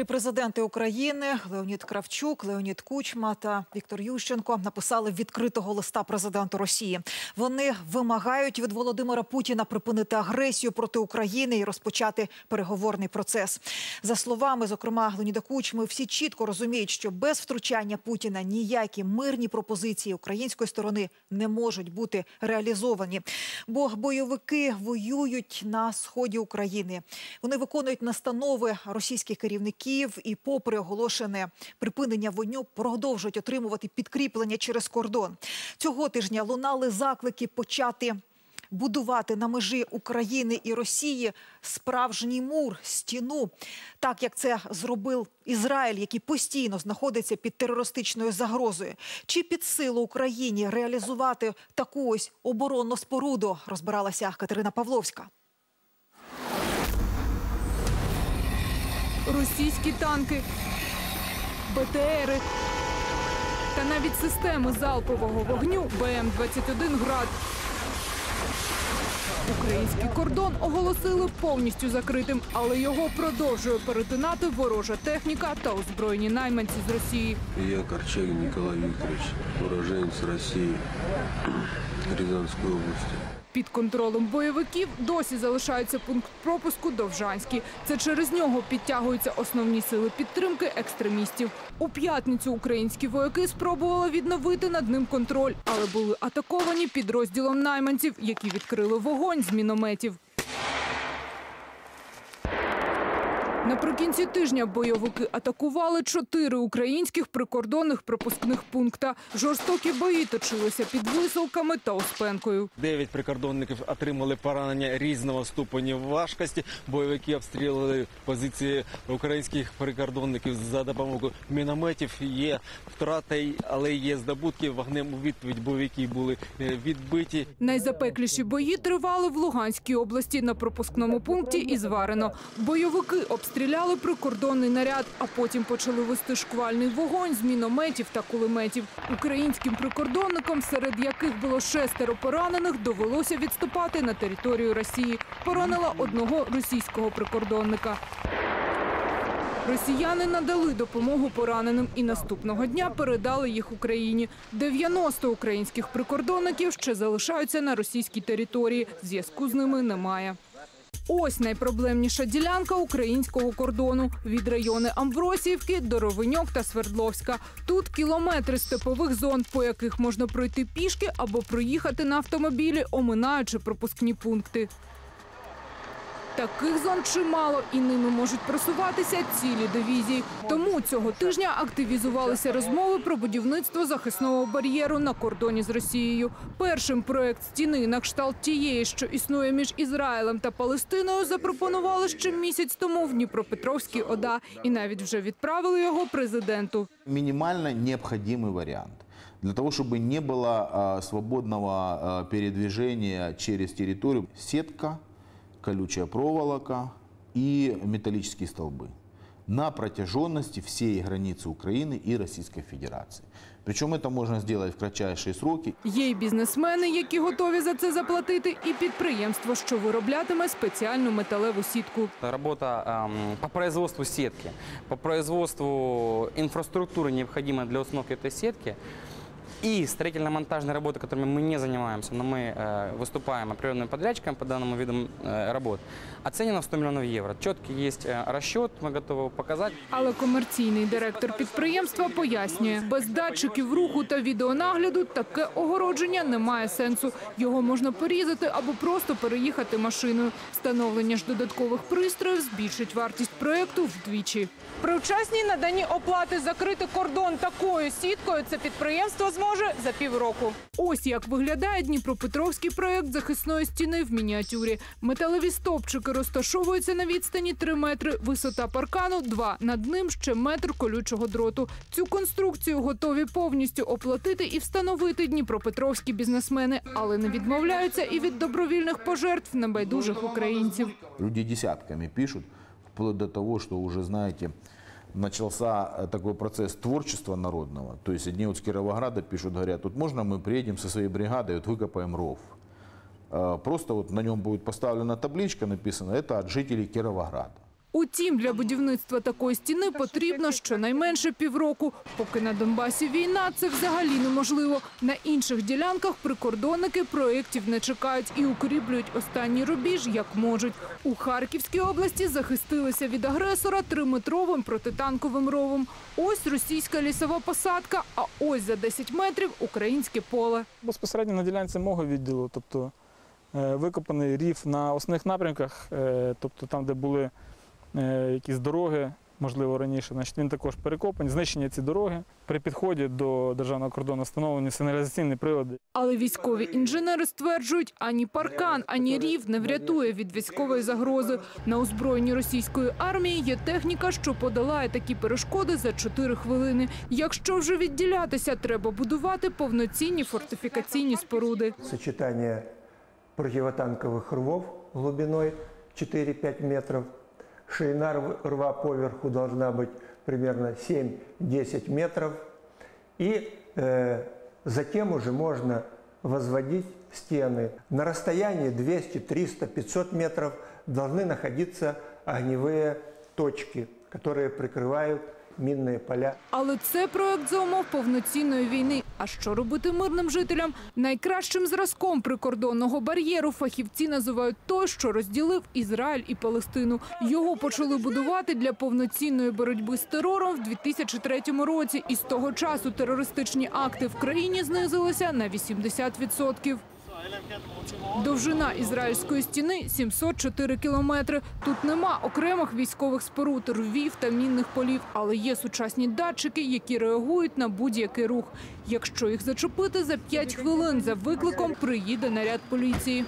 Три президенти України Леонід Кравчук, Леонід Кучма та Віктор Ющенко написали відкритого листа президенту Росії. Вони вимагають від Володимира Путіна припинити агресію проти України і розпочати переговорний процес. За словами, зокрема, Леоніда Кучми, всі чітко розуміють, що без втручання Путіна ніякі мирні пропозиції української сторони не можуть бути реалізовані, бо бойовики воюють на сході України. Вони виконують настанови російських керівників і, попри оголошене припинення вогню, продовжують отримувати підкріплення через кордон. Цього тижня лунали заклики почати. Будувати на межі України і Росії справжній мур, стіну, так як це зробив Ізраїль, який постійно знаходиться під терористичною загрозою. Чи під силу Україні реалізувати таку ось оборонну споруду? Розбиралася Катерина Павловська. Російські танки, БТРи та навіть системи залпового вогню БМ-21 «Град». Український кордон оголосили повністю закритим, але його продовжує перетинати ворожа техніка та озброєні найманці з Росії. Я Корчагин Николай Викторович, уроженец России, Рязанской области. Під контролем бойовиків досі залишається пункт пропуску Довжанський. Це через нього підтягуються основні сили підтримки екстремістів. У п'ятницю українські вояки спробували відновити над ним контроль, але були атаковані підрозділом найманців, які відкрили вогонь з мінометів. Наприкінці тижня бойовики атакували чотири українських прикордонних пропускних пункта. Жорстокі бої точилися під висилками та Успенкою. Дев'ять прикордонників отримали поранення різного ступеню важкості. Бойовики обстрілювали позиції українських прикордонників за допомогою мінометів. Є втрати, але є здобутки. Вогнем у відповідь бойовики були е, відбиті. Найзапекліші бої тривали в Луганській області на пропускному пункті Ізварено. Бойовики обстріляли прикордонний наряд, а потім почали вести шквальний вогонь з мінометів та кулеметів. Українським прикордонникам, серед яких було шестеро поранених, довелося відступати на територію Росії. Поранила одного російського прикордонника. Росіяни надали допомогу пораненим і наступного дня передали їх Україні. 90 українських прикордонників ще залишаються на російській території. Зв'язку з ними немає. Ось найпроблемніша ділянка українського кордону від райони Амвросіївки до Ровеньок та Свердловська. Тут кілометри степових зон, по яких можна пройти пішки або проїхати на автомобілі, оминаючи пропускні пункти. Таких зон чимало і ними можуть просуватися цілі дивізії. Тому цього тижня активізувалися розмови про будівництво захисного бар'єру на кордоні з Росією. Першим проект стіни на кшталт тієї, що існує між Ізраїлем та Палестиною, запропонували ще місяць тому в Дніпропетровській ОДА і навіть вже відправили його президенту. минимально необходимый вариант. Для того, чтобы не было а, свободного а, передвижения через территорию, сетка, колючая проволока и металлические столбы на протяженности всей границы Украины и Российской Федерации. Причем это можно сделать в кратчайшие сроки. Є й бізнесмени, які готові за це заплатити, і підприємство, що вироблятиме спеціальну металеву сітку. Работа эм, по производству сетки, по производству инфраструктуры, необходимой для установки этой сетки, и строительно-монтажные работы, которыми мы не занимаемся, но мы э, выступаем определенным подрядчиком по данному виду э, работ, оценено в 100 миллионов евро. Четкий есть э, расчет, мы готовы его показать. Але комерційний директор підприємства пояснює, без датчиків руху та відеонагляду таке огородження не має сенсу. Його можна порізати або просто переїхати машиною. Встановлення ж додаткових пристроїв збільшить вартість проєкту вдвічі. При вчасній наданні оплати закрити кордон такою сіткою це підприємство зможе за півроку. Ось як виглядає Дніпропетровський проєкт захисної стіни в мініатюрі. Металеві стовпчики розташовуються на відстані 3 метри, висота паркану 2. Над ним ще метр колючого дроту. Цю конструкцію готові повністю оплатити і встановити дніпропетровські бізнесмени, але не відмовляються і від добровільних пожертв небайдужих українців. Люди десятками пишут, вплоть до того, что уже, знаете, начался э, такой процесс творчества народного. То есть одни вот с Кировограда пишут, говорят, тут можно мы приедем со своей бригадой, вот выкопаем ров. Э, Просто вот на нем будет поставлена табличка, написано, это от жителей Кировограда. Утім, для будівництва такої стіни потрібно щонайменше півроку. Поки на Донбасі війна, це взагалі неможливо. На інших ділянках прикордонники проєктів не чекають і укріплюють останній рубіж, як можуть. У Харківській області захистилися від агресора триметровим протитанковим ровом. Ось російська лісова посадка, а ось за 10 метрів українське поле. Безпосередньо на ділянці мого відділу, тобто е, викопаний рів на основних напрямках, е, тобто там, де були якісь дороги, можливо, раніше, значить він також перекопаний, знищені ці дороги. При підході до державного кордону встановлені сигналізаційні прилади. Але військові інженери стверджують, ані паркан, ані рів не врятує від військової загрози. На озброєнні російської армії є техніка, що подолає такі перешкоди за 4 хвилини. Якщо вже відділятися, треба будувати повноцінні фортифікаційні споруди. сочетание противотанковых рвов глубиной 4-5 метров. Ширина рв- рва поверху должна быть примерно 7-10 метров. И э, затем уже можно возводить стены. На расстоянии 200, 300, 500 метров должны находиться огневые точки, которые прикрывают минные поля. Але це проект за умов повноцінної війни. А що робити мирним жителям? Найкращим зразком прикордонного бар'єру фахівці називають той, що розділив Ізраїль і Палестину. Його почали будувати для повноцінної боротьби з терором в 2003 році. І з того часу терористичні акти в країні знизилися на 80%. Довжина ізраїльської стіни 704 кілометри. Тут нема окремих військових споруд, рвів та мінних полів, але є сучасні датчики, які реагують на будь-який рух. Якщо їх зачепити за 5 хвилин за викликом, приїде наряд поліції.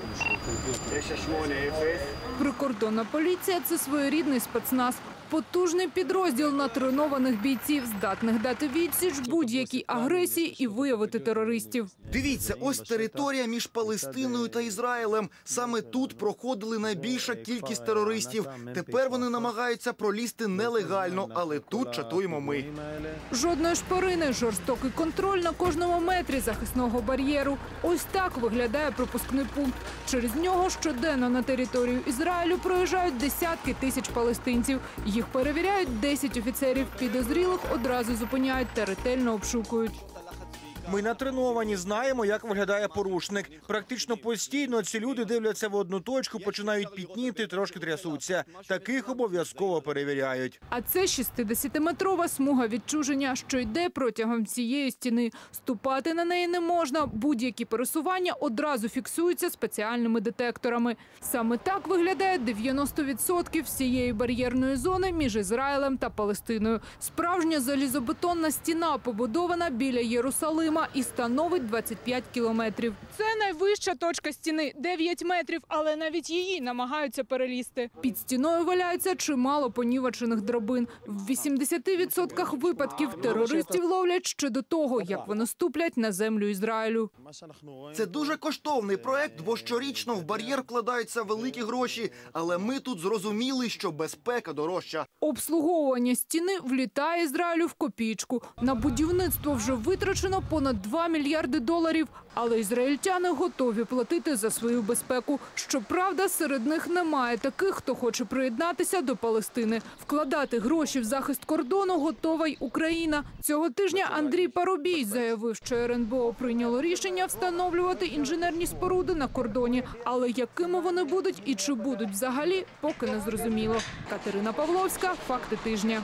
Прикордонна поліція це своєрідний спецназ. Потужний підрозділ натренованих бійців, здатних дати відсіч будь-якій агресії і виявити терористів. Дивіться, ось територія між Палестиною та Ізраїлем. Саме тут проходили найбільша кількість терористів. Тепер вони намагаються пролізти нелегально, але тут чатуємо ми. Жодної шпарини, жорстокий контроль на кожному метрі захисного бар'єру. Ось так виглядає пропускний пункт. Через нього щоденно на територію Ізраїлю проїжджають десятки тисяч палестинців. Їх перевіряють 10 офіцерів. Підозрілих одразу зупиняють та ретельно обшукують. Ми натреновані, знаємо, як виглядає порушник. Практично постійно ці люди дивляться в одну точку, починають пітніти, трошки трясуться. Таких обов'язково перевіряють. А це 60-метрова смуга відчуження, що йде протягом цієї стіни. Ступати на неї не можна. Будь-які пересування одразу фіксуються спеціальними детекторами. Саме так виглядає 90% всієї бар'єрної зони між Ізраїлем та Палестиною. Справжня залізобетонна стіна побудована біля Єрусалима і становить 25 кілометрів. Це найвища точка стіни 9 метрів, але навіть її намагаються перелізти. Під стіною валяється чимало понівечених драбин. В 80% випадків терористів ловлять ще до того, як вони ступлять на землю Ізраїлю. Це дуже коштовний проект, бо щорічно в бар'єр вкладаються великі гроші. Але ми тут зрозуміли, що безпека дорожча. Обслуговування стіни влітає Ізраїлю в копійку. На будівництво вже витрачено понад 2 мільярди доларів. Але ізраїльтяни готові платити за свою безпеку. Щоправда, серед них немає таких, хто хоче приєднатися до Палестини. Вкладати гроші в захист кордону готова й Україна. Цього тижня Андрій Парубій заявив, що РНБО прийняло рішення встановлювати інженерні споруди на кордоні. Але якими вони будуть і чи будуть взагалі, поки не зрозуміло. Катерина Павловська, факти тижня.